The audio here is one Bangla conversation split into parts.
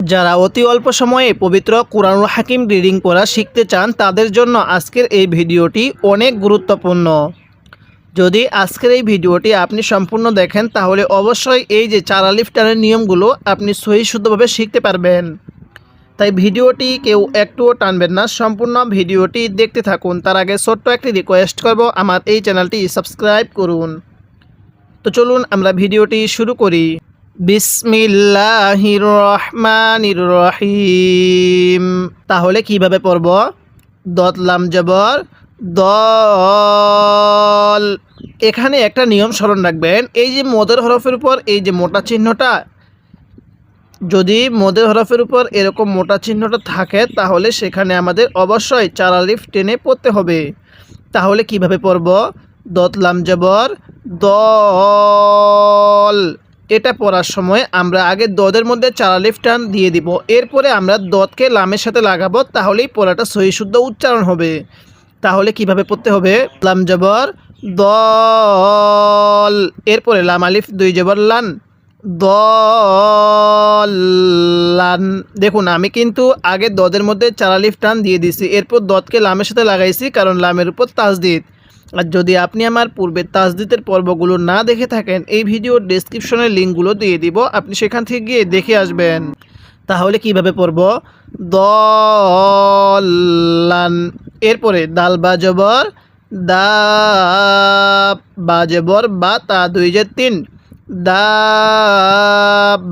যারা অতি অল্প সময়ে পবিত্র কোরআনুল হাকিম রিডিং করা শিখতে চান, তাদের জন্য আজকের এই ভিডিওটি অনেক গুরুত্বপূর্ণ। যদি আজকের এই ভিডিওটি আপনি সম্পূর্ণ দেখেন, তাহলে অবশ্যই এই যে চারা লিফটারের নিয়মগুলো আপনি সহি শুদ্ধভাবে শিখতে পারবেন। তাই ভিডিওটি কেউ একটুও টানবেন না, সম্পূর্ণ ভিডিওটি দেখতে থাকুন। তার আগে ছোট্ট একটি রিকোয়েস্ট করব, আমার এই চ্যানেলটি সাবস্ক্রাইব করুন। তো চলুন আমরা ভিডিওটি শুরু করি। বিসমিল্লাহির রহমানির রহিম তাহলে কীভাবে পড়ব? দতলাম জবর, দল। এখানে একটা নিয়ম স্মরণ রাখবেন, এই যে মদের হরফের উপর এই যে মোটা চিহ্নটা, যদি মদের হরফের উপর এরকম মোটা চিহ্নটা থাকে, তাহলে সেখানে আমাদের অবশ্যই চার আলিফ টেনে পড়তে হবে। তাহলে কীভাবে পড়ব? দতলাম জবর, দল। এটা পড়ার সময় আমরা আগে দদের মধ্যে চার আলিফ টান দিয়ে দিব। এরপরে আমরা দতকে লামের সাথে লাগাবো, তাহলেই পড়াটা সহি শুদ্ধ উচ্চারণ হবে। তাহলে কীভাবে পড়তে হবে? লাম জবর দল। এরপরে লাম আলিফ, দুই জবর লান। দলান দেখুন, আমি কিন্তু আগে দদের মধ্যে চার আলিফ টান দিয়ে দিছি এরপর দতকে লামের সাথে লাগাইছি, কারণ লামের উপর তাজদিদ। আর যদি আপনি আমার পূর্বের তাজদিদের পর্বগুলো না দেখে থাকেন, এই ভিডিওর ডেসক্রিপশনের লিঙ্কগুলো দিয়ে দিব, আপনি সেখান থেকে গিয়ে দেখে আসবেন। তাহলে কীভাবে পড়ব? দলান এরপরে, দাল বা জবর দা বা জবর বা তা দুই যে তিন দা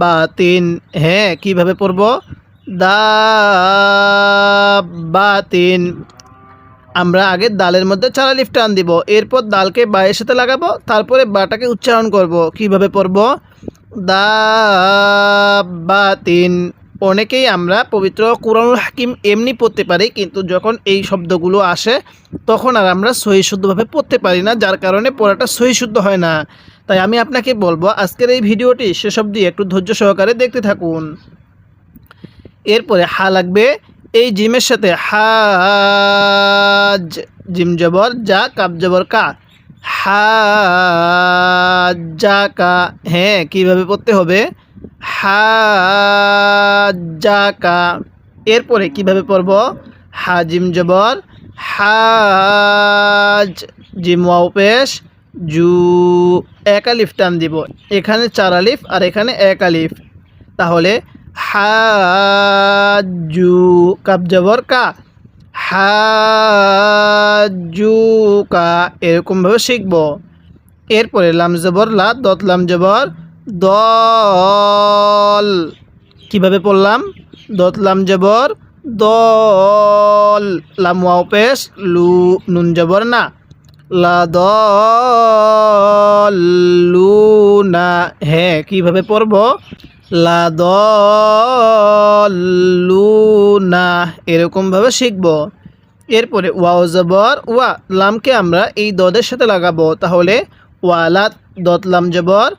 বা তিন। হ্যাঁ কীভাবে পড়ব? দা বা তিন। আমরা আগে দালের মধ্যে চারা লিফ টান দিব, এরপর দালকে বায়ের সাথে লাগাবো, তারপরে বাটাকে উচ্চারণ করব। কীভাবে পড়ব দা তিন অনেকেই আমরা পবিত্র কোরআনুল হাকিম এমনি পড়তে পারি, কিন্তু যখন এই শব্দগুলো আসে, তখন আর আমরা সহি শুদ্ধভাবে পড়তে পারি না, যার কারণে পড়াটা সহি শুদ্ধ হয় না। তাই আমি আপনাকে বলব, আজকের এই ভিডিওটি সেসব দিয়ে একটু ধৈর্য সহকারে দেখতে থাকুন। এরপরে হা লাগবে এই জিমের সাথে হাজ, জিম জবর যা কাপ জবর, কা। হাজা কা। হ্যাঁ কীভাবে পড়তে হবে? হাজাকা এরপরে কীভাবে পড়ব? হাজিম জবর। হাজ, জিম ওয়াও পেশ। জু, এক আলিফ টান দিব। এখানে চার আলিফ আর এখানে এক আলিফ। তাহলে হাজু কাপ জবর কা হাজু কা এরকমভাবে শিখব। এরপরে লাম জবর, লা, দত লাম জবর, দল। কীভাবে পড়লাম? দত লাম জবর, দল। লাম ওয়াও পেশ, লু, নুন জবর, না। লা, দলু না। হ্যাঁ কীভাবে পড়ব? লা দলু না এরকমভাবে শিখব। এরপরে ওয়াও জবর, ওয়া, লামকে আমরা এই দদের সাথে লাগাবো। তাহলে ওয়ালাত দত লাম, জবর,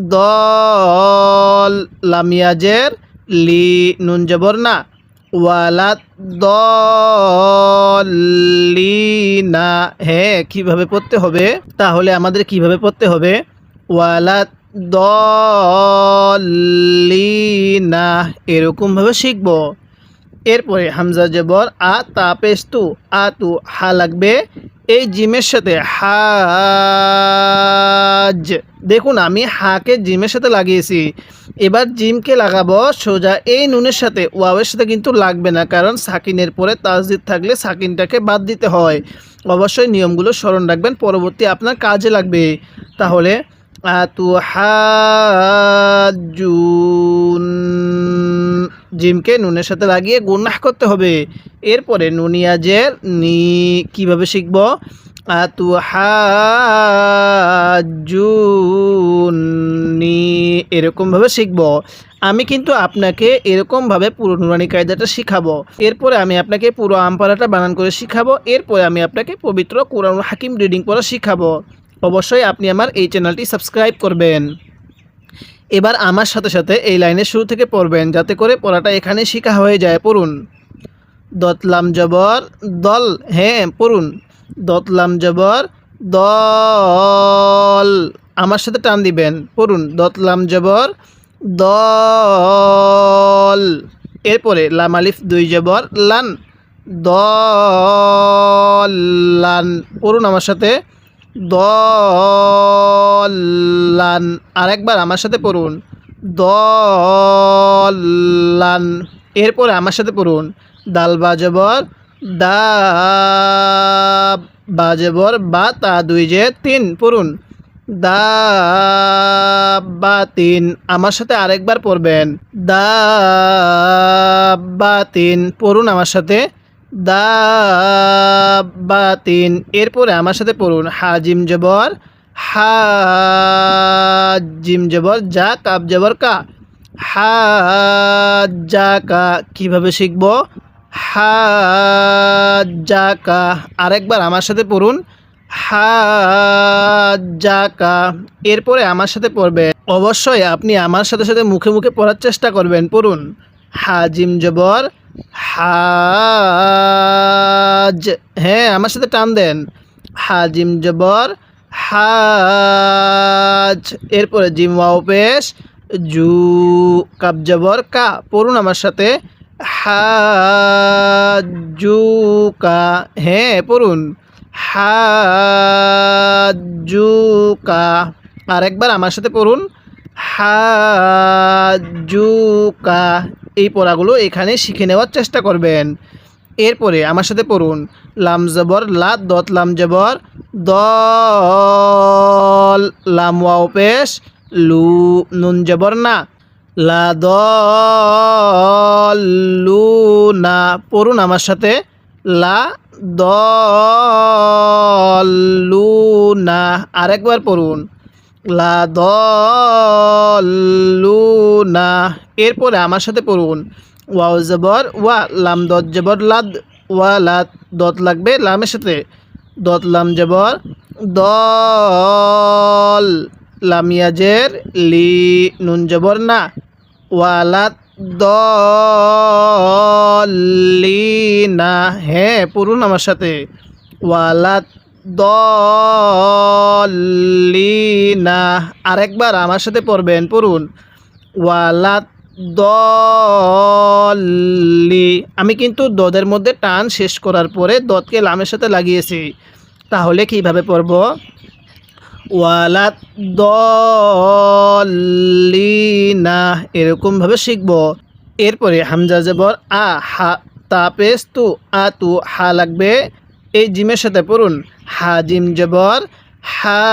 দল, লামিয়াজের, লি, নুন, জবর, না। ওয়ালাত দলিনা হ্যাঁ কীভাবে পড়তে হবে? তাহলে আমাদের কীভাবে পড়তে হবে? ওয়ালাত দলিনা। এরকমভাবে শিখব। এরপরে হামজা জবর আ, তা, পেস্তু, আ, তু, হা লাগবে। এই জিমের সাথে হাজ। দেখুন, আমি হাকে জিমের সাথে লাগিয়েছি। এবার জিমকে লাগাবো সোজা। এই নুনের সাথে, ওয়াওয়ের সাথে কিন্তু লাগবে না, কারণ সাকিনের পরে তাজদিদ থাকলে সাকিনটাকে বাদ দিতে হয়। অবশ্যই নিয়মগুলো স্মরণ রাখবেন, পরবর্তী আপনার কাজে লাগবে। তাহলে আতু হাজুন জিমকে নুনের সাথে লাগিয়ে গুন্নাহ করতে হবে। এরপরে নুনিয়াজের নি কীভাবে শিখব? আতু হাজুনি এরকমভাবে শিখব। আমি কিন্তু আপনাকে এরকমভাবে পুরো নুরানি কায়দাটা শিখাবো। এরপরে আমি আপনাকে পুরো আমপারাটা বানান করে শিখাবো। এরপরে আমি আপনাকে পবিত্র কোরআন হাকিম রিডিং পড়া শিখাবো। অবশ্যই আপনি আমার এই চ্যানেলটি সাবস্ক্রাইব করবেন। এবার আমার সাথে সাথে এই লাইনের শুরু থেকে পড়বেন, যাতে করে পড়াটা এখানে শিখা হয়ে যায়। পড়ুন। দতলাম জবর, দল হ্যাঁ পড়ুন। দতলাম জবর, দল। আমার সাথে টান দিবেন। পড়ুন। দতলাম জবর, দল। এরপরে লাম আলিফ, দুই জবর, লান। দলান পড়ুন আমার সাথে। দলান আরেকবার আমার সাথে পড়ুন। দলান এরপরে আমার সাথে পড়ুন। দাল বাজবর দা বাজবর বা, তা, দুই যে তিন, পড়ুন। দা বা, তিন। আমার সাথে আরেকবার পড়বেন। দা বা, তিন। পড়ুন আমার সাথে। দা বা এরপরে আমার সাথে পড়ুন। হাজিম জবর হা জিম জবর, যা কাপ জবর কা। হা যা কা কীভাবে শিখব? হা যা কা আরেকবার আমার সাথে পড়ুন। হাজাকা। এরপরে আমার সাথে পড়বেন। অবশ্যই আপনি আমার সাথে সাথে মুখে মুখে পড়ার চেষ্টা করবেন। পড়ুন। হাজিম জবর হাজ। হ্যাঁ আমার সাথে টান দেন। হাজিম জবর, হাজ। এরপরে জিম ওয়াও পেশ, জু, কাপ জবর, কা। পড়ুন আমার সাথে। হাজুকা। হ্যাঁ পড়ুন। হাজুকা। আরেকবার আমার সাথে পড়ুন। হাজুকা। এই পড়াগুলো এখানে শিখে নেওয়ার চেষ্টা করবেন। এরপরে আমার সাথে পড়ুন। লাম জবর লাত দত, লাম জবর, দল, লাম, ওয়াও, পেশ, লু, নুন, জবর, না। লা দু না। পড়ুন আমার সাথে। লা দলুনা আরেকবার পড়ুন। লা দলুনা এরপরে আমার সাথে পড়ুন। ওয়াও জবর, ওয়া লাম দত জবর, লাদ, ওয়া লাদ, দত লাগবে লামের সাথে। দত লাম জবর, দল লামিয়াজের লি, নুন জবর না। ওয়ালাত দলিনা হ্যাঁ পড়ুন আমার সাথে। ওয়ালাত দলিনা। আরেকবার আমার সাথে পড়বেন, পড়ুন। ওয়ালাত দলি। আমি কিন্তু দদের মধ্যে টান শেষ করার পরে দদকে লামের সাথে লাগিয়েছি। তাহলে কীভাবে পড়ব? ওয়ালাত দলিনা। এরকমভাবে শিখব। এরপরে হামজা জবর আ হা তা পেস তু আ তু হা লাগবে। এই জিমের সাথে পড়ুন। হা, জিম জবর, হা,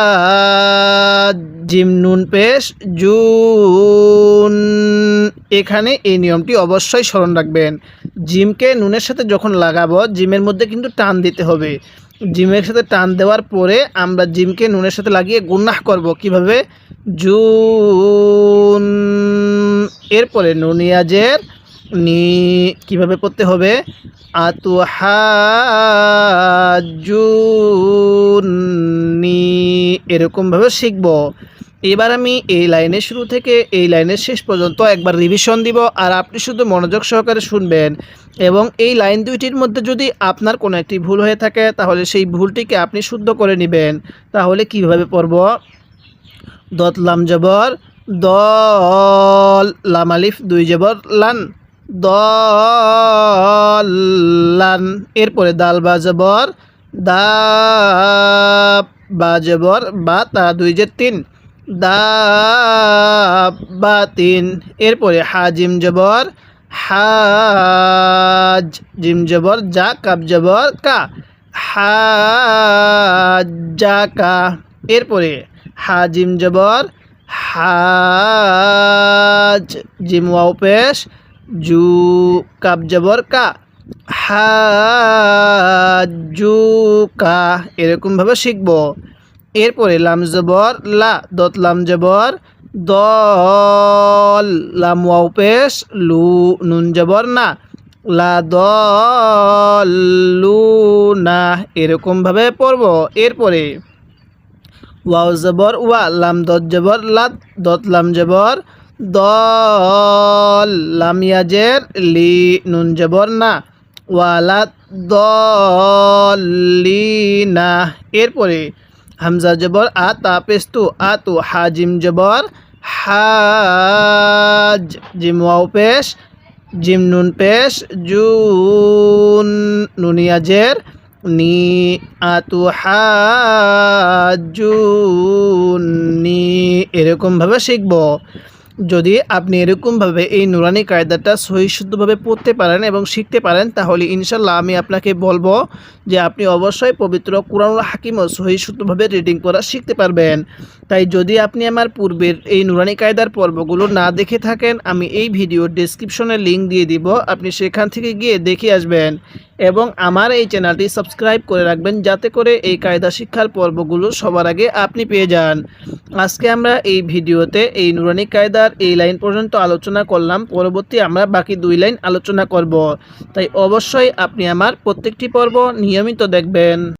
জিম নুন পেশ, জুন। এখানে এই নিয়মটি অবশ্যই স্মরণ রাখবেন। জিমকে নুনের সাথে যখন লাগাবো, জিমের মধ্যে কিন্তু টান দিতে হবে। জিমের সাথে টান দেওয়ার পরে আমরা জিমকে নুনের সাথে লাগিয়ে গুন্নাহ করব। কীভাবে? জুন। এরপরে নুনিয়াজের নি কীভাবে পড়তে হবে? আতু হাজুনি এরকমভাবে শিখব। এবার আমি এই লাইনের শুরু থেকে এই লাইনের শেষ পর্যন্ত একবার রিভিশন দিব আর আপনি শুধু মনোযোগ সহকারে শুনবেন। এবং এই লাইন দুইটির মধ্যে যদি আপনার কোনো একটি ভুল হয়ে থাকে, তাহলে সেই ভুলটিকে আপনি শুদ্ধ করে নেবেন। তাহলে কীভাবে পড়ব? দতলাম জবর, দল লাম আলিফ, দুই জবর লান। দলান এরপরে দাল বাজবর দা বাজবর, বা তা দুই যে তিন দা বা তিন। এরপরে হাজিম জবর, হাজ জিম জবর যা কাপ জবর, কা হাজাকা এরপরে হাজিম জবর, হাজ জিম ওয়াও পেশ জু, কাপ জবর, কা। হাজুকা এরকমভাবে শিখব। এরপরে লাম জবর, লা। দত লাম জবর দল লাম ওয়াও পেশ, লু, নুন জবর, না। লা দলু না। এরকমভাবে পড়ব। এরপরে ওয়াও জবর, ওয়া। লাম, দত জবর লাত দত লাম জবর দল লি, নুন জবর না ওয়ালাত দলিনা। এরপরে হামজা জবর আ তা পেস্তু আতু হাজিম জবর হাজ, জিম ওয়াও পেশ, জিম নুন পেশ, জুন নুনিয়াজের নি আতু হাজুনি এরকমভাবে শিখব। যদি আপনি এরকমভাবে এই নুরানি কায়দাটা সহি শুদ্ধভাবে পড়তে পারেন এবং শিখতে পারেন, তাহলে ইনশাল্লাহ আমি আপনাকে বলব যে আপনি অবশ্যই পবিত্র কোরআনুল হাকিম ও সহি শুদ্ধভাবে রিডিং করা শিখতে পারবেন। তাই যদি আপনি আমার পূর্বের এই নুরানি কায়দার পর্বগুলো না দেখে থাকেন, আমি এই ভিডিওর ডেসক্রিপশনে লিঙ্ক দিয়ে দিব। আপনি সেখান থেকে গিয়ে দেখে আসবেন এবং আমার এই চ্যানেলটি সাবস্ক্রাইব করে রাখবেন যাতে করে এই কায়দা শিক্ষার পর্বগুলো সবার আগে আপনি পেয়ে যান। আজকে আমরা এই ভিডিওতে এই নুরানি কায়দার এই লাইন পর্যন্ত আলোচনা করলাম। পরবর্তী আমরা বাকি দুই লাইন আলোচনা করব। তাই অবশ্যই আপনি আমার প্রত্যেকটি পর্ব নিয়মিত দেখবেন।